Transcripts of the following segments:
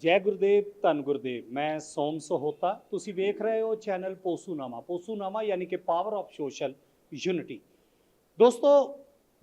ਜੈ ਗੁਰਦੇਵ, ਧੰਨ ਗੁਰਦੇਵ, ਮੈਂ ਸੋਮ ਸਹੋਤਾ। ਤੁਸੀਂ ਵੇਖ ਰਹੇ ਹੋ ਚੈਨਲ ਪੋਸੂਨਾਮਾ। ਪੋਸੂਨਾਮਾ ਯਾਨੀ ਕਿ ਪਾਵਰ ਆਫ ਸੋਸ਼ਲ ਯੂਨਿਟੀ ਦੋਸਤੋ,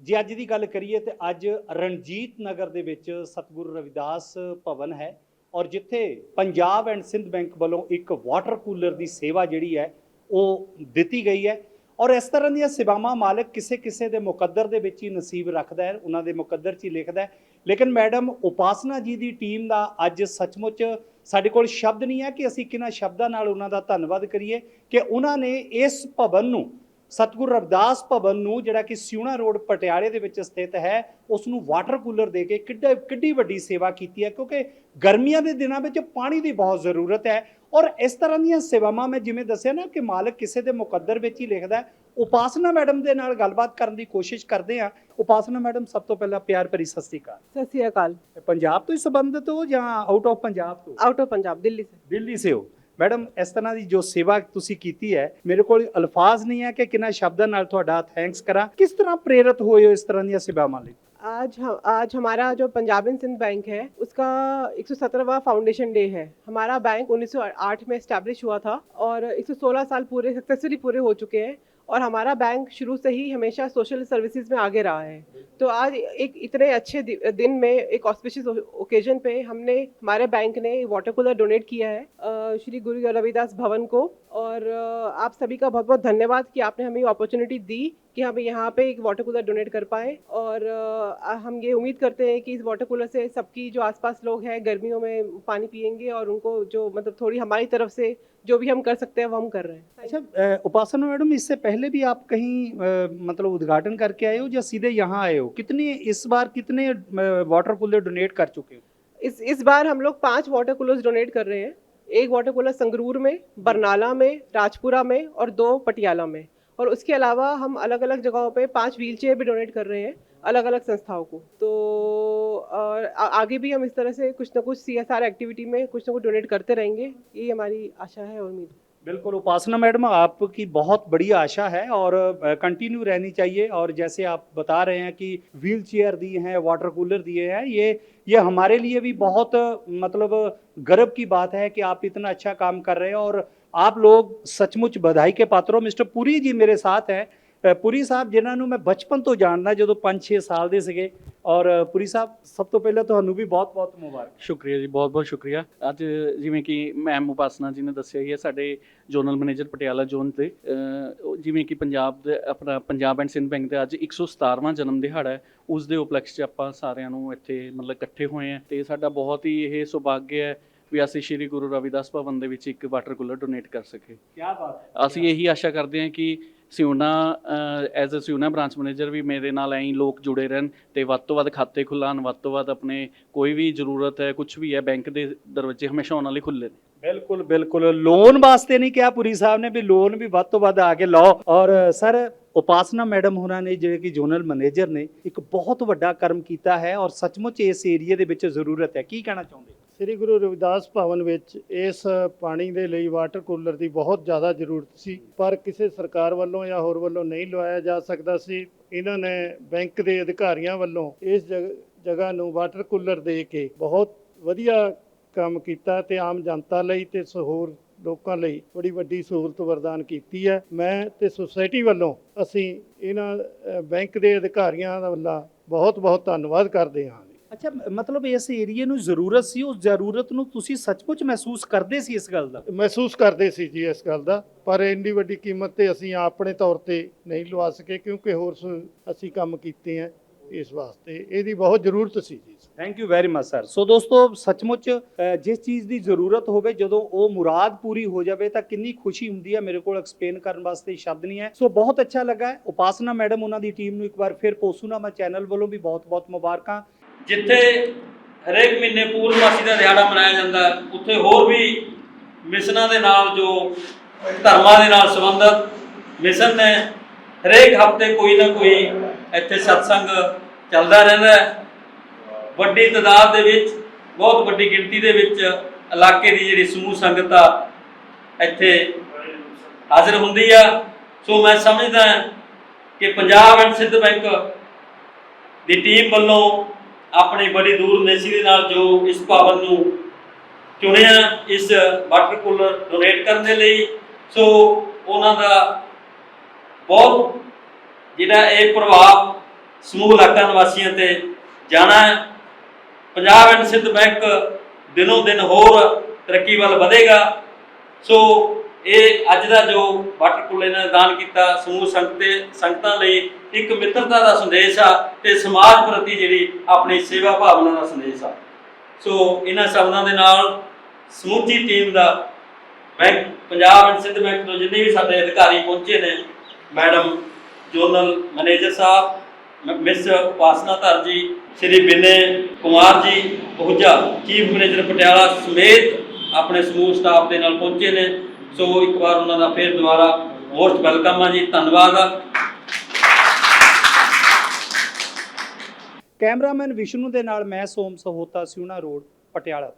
ਜੇ ਅੱਜ ਦੀ ਗੱਲ ਕਰੀਏ ਤੇ ਅੱਜ ਰਣਜੀਤ ਨਗਰ ਦੇ ਵਿੱਚ ਸਤਿਗੁਰੂ ਰਵਿਦਾਸ ਭਵਨ ਹੈ ਔਰ ਜਿੱਥੇ ਪੰਜਾਬ ਐਂਡ ਸਿੰਧ ਬੈਂਕ ਵੱਲੋਂ ਇੱਕ ਵਾਟਰ ਕੂਲਰ ਦੀ ਸੇਵਾ ਜਿਹੜੀ ਹੈ, ਉਹ ਦਿੱਤੀ ਗਈ ਹੈ। ਔਰ ਇਸ ਤਰ੍ਹਾਂ ਦੀਆਂ ਸੇਵਾਵਾਂ ਮਾਲਕ ਕਿਸੇ ਕਿਸੇ ਦੇ ਮੁਕੱਦਰ ਦੇ ਵਿੱਚ ਹੀ ਨਸੀਬ ਰੱਖਦਾ ਹੈ, ਉਹਨਾਂ ਦੇ ਮੁਕੱਦਰ 'ਚ ਹੀ ਲਿਖਦਾ ਹੈ। ਲੇਕਿਨ ਮੈਡਮ, ਉਪਾਸਨਾ ਜੀ ਦੀ ਟੀਮ ਦਾ ਅੱਜ ਸੱਚਮੁੱਚ ਸਾਡੇ ਕੋਲ ਸ਼ਬਦ ਨਹੀਂ ਹੈ ਕਿ ਅਸੀਂ ਕਿਹਨਾਂ ਸ਼ਬਦਾਂ ਨਾਲ ਉਹਨਾਂ ਦਾ ਧੰਨਵਾਦ ਕਰੀਏ ਕਿ ਉਹਨਾਂ ਨੇ ਇਸ ਭਵਨ ਨੂੰ, ਸਤਿਗੁਰੂ ਰਵਿਦਾਸ ਭਵਨ ਨੂੰ ਜਿਹੜਾ ਕਿ ਸਿਉਣਾ ਰੋਡ ਪਟਿਆਲੇ ਦੇ ਵਿੱਚ ਸਥਿਤ ਹੈ ਉਸ ਨੂੰ ਵਾਟਰ ਕੂਲਰ ਦੇ ਕੇ ਕਿੱਡਾ, ਕਿੱਡੀ ਵੱਡੀ ਸੇਵਾ ਕੀਤੀ ਹੈ ਕਿਉਂਕਿ ਗਰਮੀਆਂ ਦੇ ਦਿਨਾਂ ਵਿੱਚ ਪਾਣੀ ਦੀ ਬਹੁਤ ਜ਼ਰੂਰਤ ਹੈ ਔਰ ਇਸ ਤਰ੍ਹਾਂ ਦੀਆਂ ਸੇਵਾਵਾਂ ਮੈਂ ਜਿਵੇਂ ਦੱਸਿਆ ਨਾ ਕਿ ਮਾਲਕ ਕਿਸੇ ਦੇ ਮੁਕੱਦਰ ਵਿੱਚ ਹੀ ਲਿਖਦਾ ਉਪਾਸਨਾ ਮੈਡਮ ਦੇ ਨਾਲ ਗੱਲਬਾਤ ਕਰਨ ਦੀ ਕੋਸ਼ਿਸ਼ ਕਰਦੇ ਆ ਉਪਾਸਨਾ ਮੈਡਮ ਸਭ ਤੋਂ ਪਹਿਲਾਂ ਪਿਆਰ ਭਰੀ ਸਤਿ ਸ਼੍ਰੀ ਅਕਾਲ सत श्रीकाल ਪੰਜਾਬ ਤੋਂ ਹੀ ਸੰਬੰਧਿਤ ਹੋ ਜਾਂ ਆਊਟ ਆਫ ਪੰਜਾਬ ਤੋਂ आउट ऑफ पंजाब दिल्ली से ਦਿੱਲੀ ਸੇ ਹੋ ਮੈਡਮ ਇਸ ਤਰ੍ਹਾਂ ਦੀ ਜੋ ਸੇਵਾ ਤੁਸੀਂ ਕੀਤੀ ਹੈ ਮੇਰੇ ਕੋਲ ਅਲਫਾਜ਼ ਨਹੀਂ ਹੈ ਕਿ ਕਿੰਨਾ ਸ਼ਬਦਾਂ ਨਾਲ ਤੁਹਾਡਾ ਥੈਂਕਸ ਕਰਾਂ ਕਿਸ ਤਰ੍ਹਾਂ ਪ੍ਰੇਰਿਤ ਹੋਏ ਹੋ ਇਸ ਤਰ੍ਹਾਂ ਦੀਆਂ ਸੇਵਾਵਾਂ ਲਈ आज हम आज हमारा जो पंजाब एंड सिंध बैंक है उसका 117वां फाउंडेशन डे है हमारा बैंक 1908 में स्टैब्लिश हुआ था और 116 साल पूरे सक्सेसफुली पूरे हो चुके हैं और हमारा बैंक शुरू से ही हमेशा सोशल सर्विसेज़ में आगे रहा है। तो आज एक इतने अच्छे दिन में, एक ऑस्पिशियस ओकेजन पे हमने, हमारे बैंक ने वाटर कूलर डोनेट किया है श्री गुरु रविदास भवन को। और आप सभी का बहुत बहुत धन्यवाद कि आपने हमें अपॉर्चुनिटी दी। कि हम यहाँ पे एक वाटर कूलर डोनेट कर पाए और हम ये उम्मीद करते हैं कि इस वाटर कूलर से सबकी जो आसपास लोग हैं गर्मियों में पानी पियेंगे और उनको जो मतलब थोड़ी हमारी तरफ़ से जो भी हम कर सकते हैं वो हम कर रहे हैं। अच्छा उपासना मैडम इससे पहले भी आप कहीं मतलब उद्घाटन करके आए हो या सीधे यहाँ आए हो? कितने इस बार कितने वाटर कूलर डोनेट कर चुके हो? इस इस बार हम लोग पाँच वाटर कूलर्स डोनेट कर रहे हैं। एक वाटर कूलर संगरूर में बरनाला में राजपुरा में और दो पटियाला में। और उसके अलावा हम अलग अलग जगहों पे पाँच व्हील चेयर भी डोनेट कर रहे हैं अलग अलग संस्थाओं को। तो और आगे भी हम इस तरह से कुछ ना कुछ सी एस आर एक्टिविटी में कुछ ना कुछ डोनेट करते रहेंगे ये हमारी आशा है और उम्मीद बिल्कुल, उपासना मैडम, आपकी बहुत बड़ी आशा है और कंटिन्यू रहनी चाहिए और जैसे आप बता रहे हैं कि व्हील चेयर दिए हैं वाटर कूलर दिए हैं, ये ये हमारे लिए भी बहुत मतलब गर्व की बात है कि आप इतना अच्छा काम कर रहे हैं और ਆਪ ਲੋਕ ਸੱਚਮੁੱਚ ਵਧਾਈ ਕੇ ਪਾਤਰੋ ਮਿਸਟਰ ਪੁਰੀ ਜੀ ਮੇਰੇ ਸਾਥ ਹੈ। ਪੁਰੀ ਸਾਹਿਬ, ਜਿਨ੍ਹਾਂ ਨੂੰ ਮੈਂ ਬਚਪਨ ਤੋਂ ਜਾਣਦਾ ਜਦੋਂ 5-6 ਸਾਲ ਦੇ ਸੀਗੇ। ਔਰ ਪੁਰੀ ਸਾਹਿਬ, ਸਭ ਤੋਂ ਪਹਿਲਾਂ ਤੁਹਾਨੂੰ ਵੀ ਬਹੁਤ-ਬਹੁਤ ਮੁਬਾਰਕ। ਸ਼ੁਕਰੀਆ ਜੀ, ਬਹੁਤ-ਬਹੁਤ ਸ਼ੁਕਰੀਆ। ਅੱਜ ਜਿਵੇਂ ਕਿ ਮੈਮ ਉਪਾਸਨਾ ਜੀ ਨੇ ਦੱਸਿਆ ਹੀ ਹੈ, ਸਾਡੇ ਜ਼ੋਨਲ ਮੈਨੇਜਰ ਪਟਿਆਲਾ ਜ਼ੋਨ ਤੇ ਜਿਵੇਂ ਕਿ ਪੰਜਾਬ ਦੇ, ਆਪਣਾ ਪੰਜਾਬ ਐਂਡ ਸਿੰਧ ਬੈਂਕ ਦੇ ਅੱਜ 117ਵਾਂ ਜਨਮ ਦਿਹਾੜਾ ਹੈ। ਉਸ ਦੇ ਉਪਲਕਸ਼ 'ਚ ਆਪਾਂ ਸਾਰਿਆਂ ਨੂੰ ਇੱਥੇ ਮਤਲਬ ਇਕੱਠੇ ਹੋਏ ਆ ਤੇ ਸਾਡਾ ਬਹੁਤ ਹੀ ਇਹ ਸੁਭਾਗ ਹੈ ਵੀ ਅਸੀਂ ਸ਼੍ਰੀ ਗੁਰੂ ਰਵਿਦਾਸ ਭਵਨ ਦੇ ਵਿੱਚ ਇੱਕ ਵਾਟਰ ਕੂਲਰ ਡੋਨੇਟ ਕਰ ਸਕੇ ਕੀ ਬਾਤ ਹੈ ਅਸੀਂ ਇਹੀ ਆਸ਼ਾ ਕਰਦੇ ਹਾਂ ਕਿ Siuna as a Siuna branch manager ਵੀ ਮੇਰੇ ਨਾਲ ਐਂ ਲੋਕ ਜੁੜੇ ਰਹਿਣ ਤੇ ਵੱਧ ਤੋਂ ਵੱਧ ਖਾਤੇ ਖੁੱਲਾਣ ਵੱਧ ਤੋਂ ਵੱਧ ਆਪਣੇ ਕੋਈ ਵੀ ਜ਼ਰੂਰਤ ਹੈ ਕੁਝ ਵੀ ਹੈ ਬੈਂਕ ਦੇ ਦਰਵਾਜ਼ੇ ਹਮੇਸ਼ਾ ਉਹਨਾਂ ਲਈ ਖੁੱਲੇ ਨੇ। ਬਿਲਕੁਲ ਬਿਲਕੁਲ। ਲੋਨ ਵਾਸਤੇ ਨਹੀਂ ਕਿਹਾ ਪੁਰੀ ਸਾਹਿਬ ਨੇ ਵੀ ਲੋਨ ਵੀ ਵੱਧ ਤੋਂ ਵੱਧ ਆ ਕੇ ਲਓ। ਔਰ ਸਰ ਉਪਾਸਨਾ ਮੈਡਮ ਹੋਰਾਂ ਨੇ ਜਿਹੜੇ ਕਿ ਜ਼ੋਨਲ ਮੈਨੇਜਰ ਨੇ ਇੱਕ ਬਹੁਤ ਵੱਡਾ ਕਰਮ ਕੀਤਾ ਹੈ ਔਰ ਸੱਚਮੁੱਚ ਇਸ ਏਰੀਏ ਦੇ ਵਿੱਚ ਜ਼ਰੂਰਤ ਹੈ। ਕੀ ਕਹਿਣਾ ਚਾਹੁੰਦੇ? ਸ੍ਰੀ ਗੁਰੂ ਰਵਿਦਾਸ ਭਵਨ ਵਿੱਚ ਇਸ ਪਾਣੀ ਦੇ ਲਈ ਵਾਟਰ ਕੂਲਰ ਦੀ ਬਹੁਤ ਜ਼ਿਆਦਾ ਜ਼ਰੂਰਤ ਸੀ। ਪਰ ਕਿਸੇ ਸਰਕਾਰ ਵੱਲੋਂ ਜਾਂ ਹੋਰ ਵੱਲੋਂ ਨਹੀਂ ਲਵਾਇਆ ਜਾ ਸਕਦਾ ਸੀ। ਇਹਨਾਂ ਨੇ ਬੈਂਕ ਦੇ ਅਧਿਕਾਰੀਆਂ ਵੱਲੋਂ ਇਸ ਜਗ- ਜਗ੍ਹਾ ਨੂੰ ਵਾਟਰ ਕੂਲਰ ਦੇ ਕੇ ਬਹੁਤ ਵਧੀਆ ਕੰਮ ਕੀਤਾ ਤੇ ਆਮ ਜਨਤਾ ਲਈ ਤੇ ਸ- ਹੋਰ ਲੋਕਾਂ ਲਈ ਬੜੀ ਵੱਡੀ ਸਹੂਲਤ ਵਰਦਾਨ ਕੀਤੀ ਹੈ। ਮੈਂ ਤੇ ਸੁਸਾਇਟੀ ਵੱਲੋਂ ਅਸੀਂ ਇਹਨਾਂ ਬੈਂਕ ਦੇ ਅਧਿਕਾਰੀਆਂ ਦਾ ਵੱਲੋਂ ਬਹੁਤ ਬਹੁਤ ਧੰਨਵਾਦ ਕਰਦੇ ਹਾਂ। ਅੱਛਾ ਮਤਲਬ ਇਸ ਏਰੀਏ ਨੂੰ ਜ਼ਰੂਰਤ ਸੀ ਉਸ ਜ਼ਰੂਰਤ ਨੂੰ ਤੁਸੀਂ ਸੱਚਮੁੱਚ ਮਹਿਸੂਸ ਕਰਦੇ ਸੀ ਇਸ ਗੱਲ ਦਾ? ਮਹਿਸੂਸ ਕਰਦੇ ਸੀ ਜੀ ਇਸ ਗੱਲ ਦਾ ਪਰ ਇੰਨੀ ਵੱਡੀ ਕੀਮਤ ਤੇ ਅਸੀਂ ਆਪਣੇ ਤੌਰ ਤੇ ਨਹੀਂ ਲਵਾ ਸਕੇ ਕਿਉਂਕਿ ਹੋਰ ਸ- ਅਸੀਂ ਕੰਮ ਕੀਤੇ ਆ ਇਸ ਵਾਸਤੇ ਇਹਦੀ ਬਹੁਤ ਜ਼ਰੂਰਤ ਸੀ ਜੀ। Thank you very much sir so ਦੋਸਤੋ ਸੱਚਮੁੱਚ ਅ, ਜਿਸ ਚੀਜ਼ ਦੀ ਜ਼ਰੂਰਤ ਹੋਵੇ ਜਦੋਂ ਉਹ ਮੁਰਾਦ ਪੂਰੀ ਹੋ ਜਾਵੇ ਤਾਂ ਕਿੰਨੀ ਖੁਸ਼ੀ ਹੁੰਦੀ ਹੈ ਮੇਰੇ ਕੋਲ ਐਕਸਪਲੇਨ ਕਰਨ ਵਾਸਤੇ ਸ਼ਬਦ ਨਹੀਂ ਹੈ। ਸੋ ਬਹੁਤ ਅੱਛਾ ਲੱਗਾ ਹੈ। ਉਪਾਸਨਾ ਮੈਡਮ ਉਹਨਾਂ ਦੀ ਟੀਮ ਨੂੰ ਇੱਕ ਵਾਰ ਫਿਰ ਪੋਸੂਨਾਮਾ ਚੈਨਲ ਵੱਲੋਂ ਵੀ ਬਹੁਤ-ਬਹੁਤ ਮੁਬਾਰਕਾਂ। ਜਿੱਥੇ ਹਰੇਕ ਮਹੀਨੇ ਪੂਰਨਮਾਸ਼ੀ ਦਾ ਦਿਹਾੜਾ ਮਨਾਇਆ ਜਾਂਦਾ, ਉੱਥੇ ਹੋਰ ਵੀ ਮਿਸ਼ਨਾਂ ਦੇ ਨਾਲ ਜੋ ਧਰਮਾਂ ਦੇ ਨਾਲ ਸੰਬੰਧਿਤ ਮਿਸ਼ਨ ਨੇ, ਹਰੇਕ ਹਫ਼ਤੇ ਕੋਈ ਨਾ ਕੋਈ ਇੱਥੇ ਸਤਸੰਗ ਚੱਲਦਾ ਰਹਿੰਦਾ ਹੈ। ਵੱਡੀ ਤਾਦਾਦ ਦੇ ਵਿੱਚ, ਬਹੁਤ ਵੱਡੀ ਗਿਣਤੀ ਦੇ ਵਿੱਚ ਇਲਾਕੇ ਦੀ ਜਿਹੜੀ ਸਮੂਹ ਸੰਗਤ ਆ, ਇੱਥੇ ਹਾਜ਼ਰ ਹੁੰਦੀ ਆ। ਸੋ ਮੈਂ ਸਮਝਦਾ ਕਿ ਪੰਜਾਬ ਐਂਡ ਸਿੰਧ ਬੈਂਕ ਦੀ ਟੀਮ ਵੱਲੋਂ ਆਪਣੀ ਬੜੀ ਦੂਰ ਨੇਸੀ ਦੇ ਨਾਲ ਜੋ ਇਸ ਭਵਨ ਨੂੰ ਚੁਣਿਆ, ਇਸ ਵਾਟਰ ਕੂਲਰ ਡੋਨੇਟ ਕਰਨ ਦੇ ਲਈ, ਸੋ ਉਹਨਾਂ ਦਾ ਬਹੁਤ ਜਿਹੜਾ ਇਹ ਪ੍ਰਭਾਵ ਸਮੂਹ ਇਲਾਕਾ ਨਿਵਾਸੀਆਂ ਤੇ ਜਾਣਾ ਹੈ। ਪੰਜਾਬ ਐਂਡ ਸਿੰਧ ਬੈਂਕ ਦਿਨੋਂ ਦਿਨ ਹੋਰ ਤਰੱਕੀ ਵੱਲ ਵਧੇਗਾ। ਸੋ ਇਹ ਅੱਜ ਦਾ ਜੋ ਵਾਟਰ ਕੂਲਰ ਨੇ ਦਾਨ ਕੀਤਾ, ਸਮੂਹ ਸੰਗਤੇ ਸੰਗਤਾਂ ਲਈ ਇੱਕ ਮਿੱਤਰਤਾ ਦਾ ਸੰਦੇਸ਼ ਆ ਤੇ ਸਮਾਜ ਪ੍ਰਤੀ ਜਿਹੜੀ ਆਪਣੀ ਸੇਵਾ ਭਾਵਨਾ ਦਾ ਸੰਦੇਸ਼ ਆ। ਸੋ ਇਹਨਾਂ ਸ਼ਬਦਾਂ ਦੇ ਨਾਲ ਸਮੁੱਚੀ team the bank, Punjab and Sind bank ਤੋਂ ਜਿੰਨੇ ਵੀ ਸਾਡੇ ਅਧਿਕਾਰੀ ਪਹੁੰਚੇ ਨੇ, ਮੈਡਮ ਜੋਨਲ ਮੈਨੇਜਰ ਸਾਹਿਬ, ਮ- ਮਿਸ ਉਪਾਸਨਾ ਧਰ ਜੀ, ਸ਼੍ਰੀ ਬਿਨੇ ਕੁਮਾਰ ਜੀ ਪਹੁੰਚਾ ਚੀਫ ਮੈਨੇਜਰ ਪਟਿਆਲਾ ਸਮੇਤ ਆਪਣੇ ਸਮੂਹ ਸਟਾਫ ਦੇ ਨਾਲ ਪਹੁੰਚੇ ਨੇ। ਸੋ ਇੱਕ ਵਾਰ ਉਹਨਾਂ ਦਾ ਫੇਰ ਦੁਬਾਰਾ ਮੋਸਟ ਵੈਲਕਮ ਆ ਜੀ, ਧੰਨਵਾਦ ਆ। ਕੈਮਰਾਮੈਨ ਵਿਸ਼ਨੂੰ ਦੇ ਨਾਲ ਮੈਂ ਸੋਮ ਸਹੋਤਾ, ਸਿਉਣਾ ਰੋਡ, ਪਟਿਆਲਾ